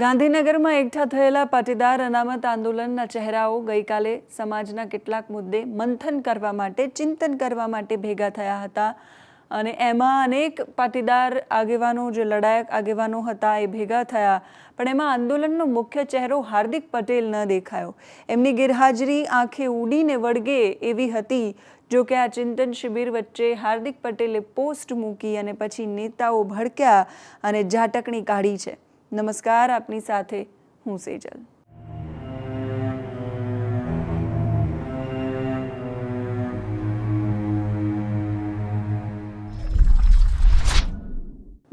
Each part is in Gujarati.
ગાંધીનગરમાં એકઠા થયેલા પાટીદાર અનામત આંદોલનના ચહેરાઓ ગઈકાલે સમાજના કેટલાક મુદ્દે મંથન કરવા માટે, ચિંતન કરવા માટે ભેગા થયા હતા. અને એમાં અનેક પાટીદાર આગેવાનો, જે લડાયક આગેવાનો હતા, એ ભેગા થયા. પણ એમાં આંદોલનનો મુખ્ય ચહેરો હાર્દિક પટેલ ન દેખાયો. એમની ગેરહાજરી આંખે ઉડીને વળગે એવી હતી. જો કે આ ચિંતન શિબિર વચ્ચે હાર્દિક પટેલે પોસ્ટ મૂકી અને પછી નેતાઓ ભડક્યા અને ઝાટકણી કાઢી છે. નમસ્કાર આપની સાથે હું સેજલ.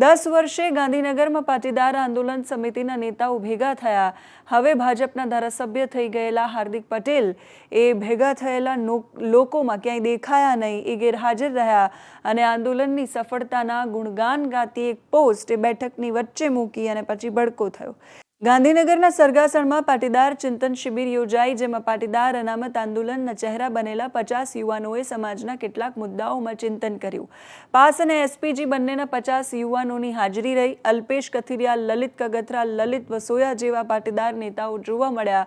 દસ વર્ષે ગાંધીનગરમાં પાટીદાર આંદોલન સમિતિના નેતાઓ ભેગા થયા. હવે ભાજપના ધારાસભ્ય થઈ ગયેલા હાર્દિક પટેલ એ ભેગા થયેલા લોકોમાં ક્યાંય દેખાયા નહીં, એ ગેરહાજર રહ્યા અને આંદોલનની સફળતાના ગુણગાન ગાતી એક પોસ્ટ એ બેઠકની વચ્ચે મૂકી અને પછી ભડકો થયો. ગાંધીનગરના સરગાસણમાં પાટીદાર ચિંતન શિબિર યોજાઈ, જેમાં પાટીદાર અનામત આંદોલનના ચહેરા બનેલા પચાસ યુવાનોએ સમાજના કેટલાક મુદ્દાઓમાં ચિંતન કર્યું. પાસ અને એસપીજી બંનેના પચાસ યુવાનોની હાજરી રહી. અલ્પેશ કથિરિયા, લલિત કગથરા, લલિત વસોયા જેવા પાટીદાર નેતાઓ જોવા મળ્યા,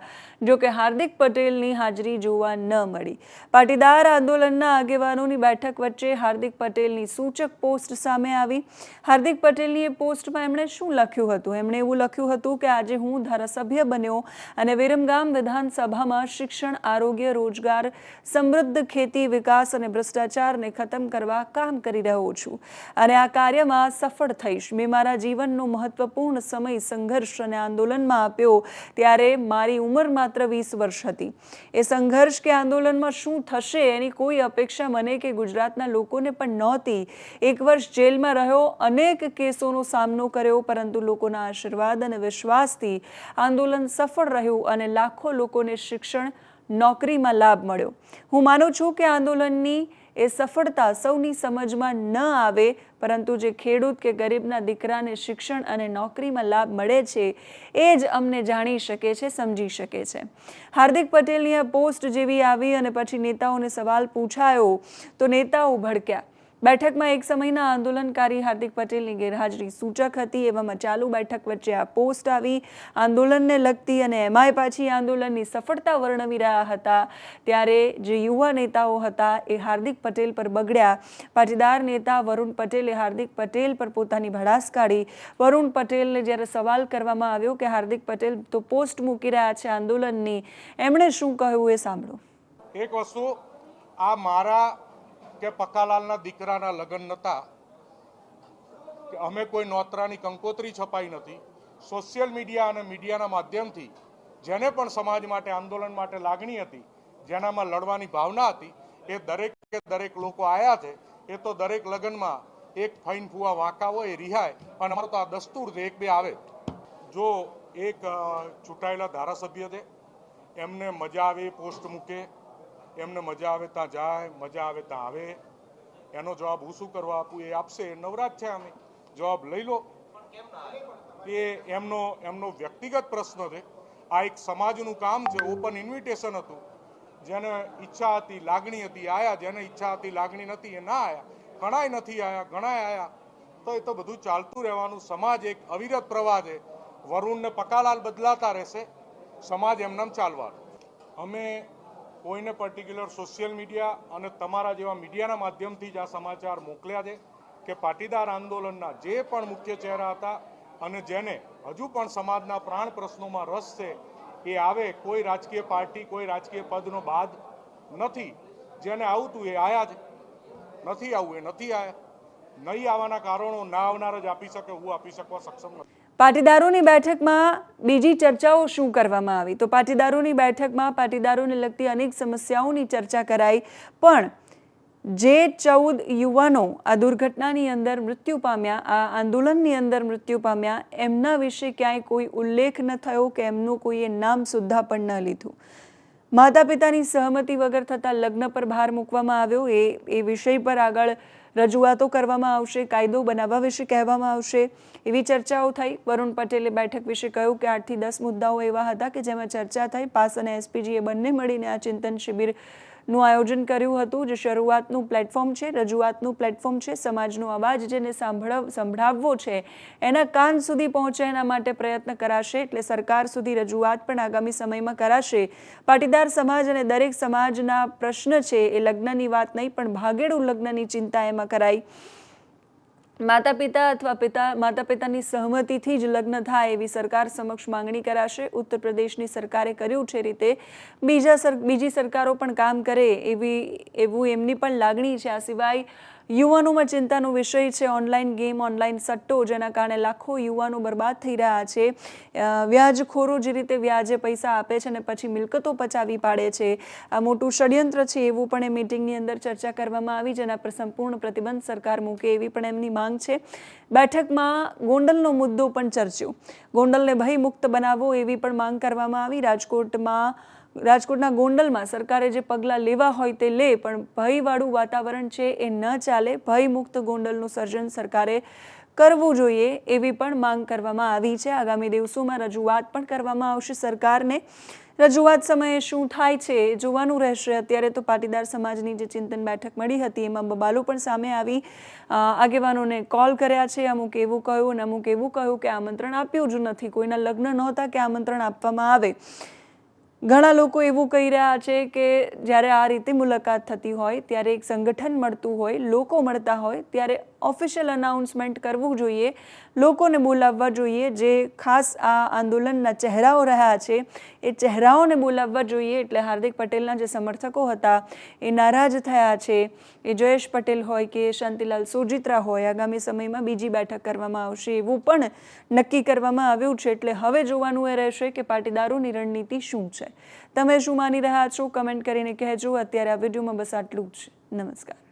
જો કે હાર્દિક પટેલની હાજરી જોવા ન મળી. પાટીદાર આંદોલનના આગેવાનોની બેઠક વચ્ચે હાર્દિક પટેલની સૂચક પોસ્ટ સામે આવી. હાર્દિક પટેલની એ પોસ્ટમાં એમણે શું લખ્યું હતું? એમણે એવું લખ્યું હતું કે આજે હું ધારાસભ્ય બન્યો અને વિરમગામ વિધાનસભામાં શિક્ષણ, આરોગ્ય, રોજગાર, સમૃદ્ધ ખેતી, વિકાસ અને ભ્રષ્ટાચારને ખતમ કરવા કામ કરી રહ્યો છું. અને આ કાર્યમાં સફળ થઈશ. મેં મારા જીવનનો મહત્વપૂર્ણ સમય સંઘર્ષ અને આંદોલનમાં આપ્યો ત્યારે મારી ઉંમર માત્ર વીસ વર્ષ હતી. એ સંઘર્ષ કે આંદોલનમાં શું થશે એની કોઈ અપેક્ષા મને કે ગુજરાતના લોકોને પણ નહોતી. એક વર્ષ જેલમાં રહ્યો, અનેક કેસોનો સામનો કર્યો, પરંતુ લોકોના આશીર્વાદ અને વિશ્વાસથી આંદોલન સફળ રહ્યું અને લાખો લોકોને શિક્ષણ, નોકરીમાં લાભ મળ્યો. હું માનું છું કે આંદોલનની એ સફળતા સૌની સમજમાં ન આવે, પરંતુ જે ખેડૂત કે ગરીબના દીકરાને શિક્ષણ અને નોકરીમાં લાભ મળે છે, એ જ અમને જાણી શકે છે, સમજી શકે છે. હાર્દિક પટેલની આ પોસ્ટ જેવી આવી અને પછી નેતાઓને સવાલ પૂછાયો, તો નેતાઓ ભડક્યા. બેઠકમાં એક સમયના આંદોલનકારી હાર્દિક પટેલની ગેરહાજરી સૂચક હતી એવામાં ચાલુ બેઠક વચ્ચે આ પોસ્ટ આવી. આંદોલનને લગતી અને એમાંય પાછી આંદોલનની સફળતા વર્ણવી રહ્યા હતા. ત્યારે જે યુવા નેતાઓ હતા એ હાર્દિક પટેલ પર બગડ્યા. પાટીદાર નેતા વરુણ પટેલે હાર્દિક પટેલ પર પોતાની ભડાસ કાઢી. વરુણ પટેલને જ્યારે સવાલ કરવામાં આવ્યો કે હાર્દિક પટેલ તો પોસ્ટ મૂકી રહ્યા છે આંદોલનની, એમણે શું કહ્યું એ સાંભળો. એક વસ્તુ, આ મારા કે પકાલાલના દીકરાના લગ્ન નહોતા કે અમે કોઈ નોતરાની કંકોત્રી છપાઈ નથી. સોશિયલ મીડિયા અને મીડિયાના માધ્યમથી જેને પણ સમાજ માટે, આંદોલન માટે લાગણી હતી, જેનામાં લડવાની ભાવના હતી, એ દરેક દરેક લોકો આવ્યા છે. એ તો દરેક લગ્નમાં એક ફાઇન ફૂવા વાંકા હોય, એ રિહાય. અને અમારો તો આ દસ્તુર છે, એક બે આવે. જો એક ચૂંટાયેલા ધારાસભ્ય છે, એમને મજા આવે, પોસ્ટ મૂકે એમને મજા આવે, ત્યાં જાય, મજા આવે, ત્યાં આવે. એનો જવાબ હું શું કરવા આપું એ આપશે. નવરાજ છે અમે જવાબ લઈ લો. એ એમનો એમનો વ્યક્તિગત પ્રશ્ન છે. આ એક સમાજનું કામ છે. ઓપન ઇન્વિટેશન હતું. જેને ઈચ્છા હતી, લાગણી હતી, આયા. જેને ઈચ્છા હતી, લાગણી નથી, એ ના આયા. ઘણાય નથી આયા, ઘણાય આયા. તો એ તો બધું ચાલતું રહેવાનું. સમાજ એક અવિરત પ્રવાહ છે. વરુણને પકાલાલ બદલાતા રહેશે. સમાજ એમનામ ચાલવાનું. અમે કોઈને પર્ટિક્યુલર સોશિયલ મીડિયા અને તમારા જેવા મીડિયાના માધ્યમથી જ આ સમાચાર મોકલ્યા છે કે પાટીદાર આંદોલનના જે પણ મુખ્ય ચહેરા હતા અને જેને હજુ પણ સમાજના પ્રાણ પ્રશ્નોમાં રસ છે, એ આવે કોઈ રાજકીય પાર્ટી, કોઈ રાજકીય પદનો બાદ નથી. જેને આવતું એ આયા છે. નથી આવવું એ નથી આવ્યા નહીં આવવાના કારણો, ના આવનાર જ આપી શકે, હું આપી શકવા સક્ષમ નથી. પાટીદારોની બેઠકમાં બીજી ચર્ચાઓ શું કરવામાં આવી? તો પાટીદારોની બેઠકમાં પાટીદારોને લગતી અનેક સમસ્યાઓની ચર્ચા કરાઈ, પણ જે ચૌદ યુવાનો આ દુર્ઘટનાની અંદર મૃત્યુ પામ્યા, આ આંદોલનની અંદર મૃત્યુ પામ્યા, એમના વિશે ક્યાંય કોઈ ઉલ્લેખ ન થયો કે એમનું કોઈએ નામ સુદ્ધા પણ ન લીધું. માતા પિતાની સહમતિ વગર થતાં લગ્ન પર ભાર મૂકવામાં આવ્યો. એ એ વિષય પર આગળ રજૂઆતો કરવામાં આવશે, કાયદો બનાવવા વિશે કહેવામાં આવશે. એવી ચર્ચાઓ થઈ. વરુણ પટેલે બેઠક વિશે કહ્યું કે આઠથી દસ મુદ્દાઓ એવા હતા કે જેમાં ચર્ચા થઈ. પાસ અને એસપીજી એ બંને મળીને આ ચિંતન શિબિર નું આયોજન કર્યું હતું, જે શરૂઆતનું પ્લેટફોર્મ છે, રજૂઆતનું પ્લેટફોર્મ છે, સમાજનો અવાજ જેને સાંભળવ, સંભળાવવો છે, એના કાન સુધી પહોંચે, એના માટે પ્રયત્ન કરાશે, એટલે સરકાર સુધી રજૂઆત પણ આગામી સમયમાં કરાશે. પાટીદાર સમાજ અને દરેક સમાજના પ્રશ્ન છે, એ લગ્નની વાત નહીં, પણ ભાગેડું લગ્નની ચિંતા એમાં કરાઈ. માતા પિતા અથવા પિતા માતા પિતાની સહમતિથી જ લગ્ન થાય એવી સરકાર સમક્ષ માંગણી કરાશે. ઉત્તર પ્રદેશની સરકારે કર્યું છે રીતે. બીજા બીજી સરકારો પણ કામ કરે એવી, એવું એમની પણ લાગણી છે. આ સિવાય યુવાનોમાં ચિંતાનો વિષય છે. ઓનલાઈન ગેમ, ઓનલાઈન સટ્ટો જેના કારણે લાખો યુવાનો બરબાદ થઈ રહ્યા છે. વ્યાજખોરો જે રીતે વ્યાજે પૈસા આપે છે અને પછી મિલકતો પચાવી પાડે છે. આ મોટું ષડયંત્ર છે એવું પણ એ મિટિંગની અંદર ચર્ચા કરવામાં આવી, જેના પર સંપૂર્ણ પ્રતિબંધ સરકાર મૂકે એવી પણ એમની માંગ છે. બેઠકમાં ગોંડલનો મુદ્દો પણ ચર્ચ્યો. ગોંડલને ભયમુક્ત બનાવવો એવી પણ માંગ કરવામાં આવી. રાજકોટમાં રાજકોટના ગોંડલમાં સરકારે જે પગલાં લેવા હોય તે લે, પણ ભયવાળું વાતાવરણ છે એ ન ચાલે. ભયમુક્ત ગોંડલનું સર્જન સરકારે કરવું જોઈએ એવી પણ માંગ કરવામાં આવી છે. આગામી દિવસોમાં રજૂઆત પણ કરવામાં આવશે સરકારને. રજૂઆત સમયે શું થાય છે જોવાનું રહેશે. અત્યારે તો પાટીદાર સમાજની જે ચિંતન બેઠક મળી હતી, એમાં બબાલો પણ સામે આવી. આગેવાનોને કોલ કર્યા છે, અમુક એવું કહ્યું અને અમુક એવું કહ્યું કે આમંત્રણ આપ્યું જ નથી. કોઈના લગ્ન નહોતા કે આમંત્રણ આપવામાં આવે. ઘણા લોકો એવું કહી રહ્યા છે કે જ્યારે આ રીતે મુલાકાત થતી હોય, ત્યારે એક સંગઠન મળતું હોય, લોકો મળતા હોય, ત્યારે ઓફિશિયલ અનાઉન્સમેન્ટ કરવું જોઈએ, લોકોને બોલાવવા જોઈએ. જે ખાસ આ આંદોલનના ચહેરાઓ રહ્યા છે, એ ચહેરાઓને બોલાવવા જોઈએ. એટલે હાર્દિક પટેલના જે સમર્થકો હતા, એ નારાજ થયા છે. એ જયેશ પટેલ હોય કે શાંતિલાલ સોજિત્રા હોય, આગામી સમયમાં બીજી બેઠક કરવામાં આવશે એવું પણ નક્કી કરવામાં આવ્યું છે. એટલે હવે જોવાનું એ રહેશે કે પાટીદારોની રણનીતિ શું છે. તમે શું માની રહ્યા છો? કમેન્ટ કરીને કહેજો. અત્યારે આ વિડીયોમાં બસ આટલું જ. નમસ્કાર.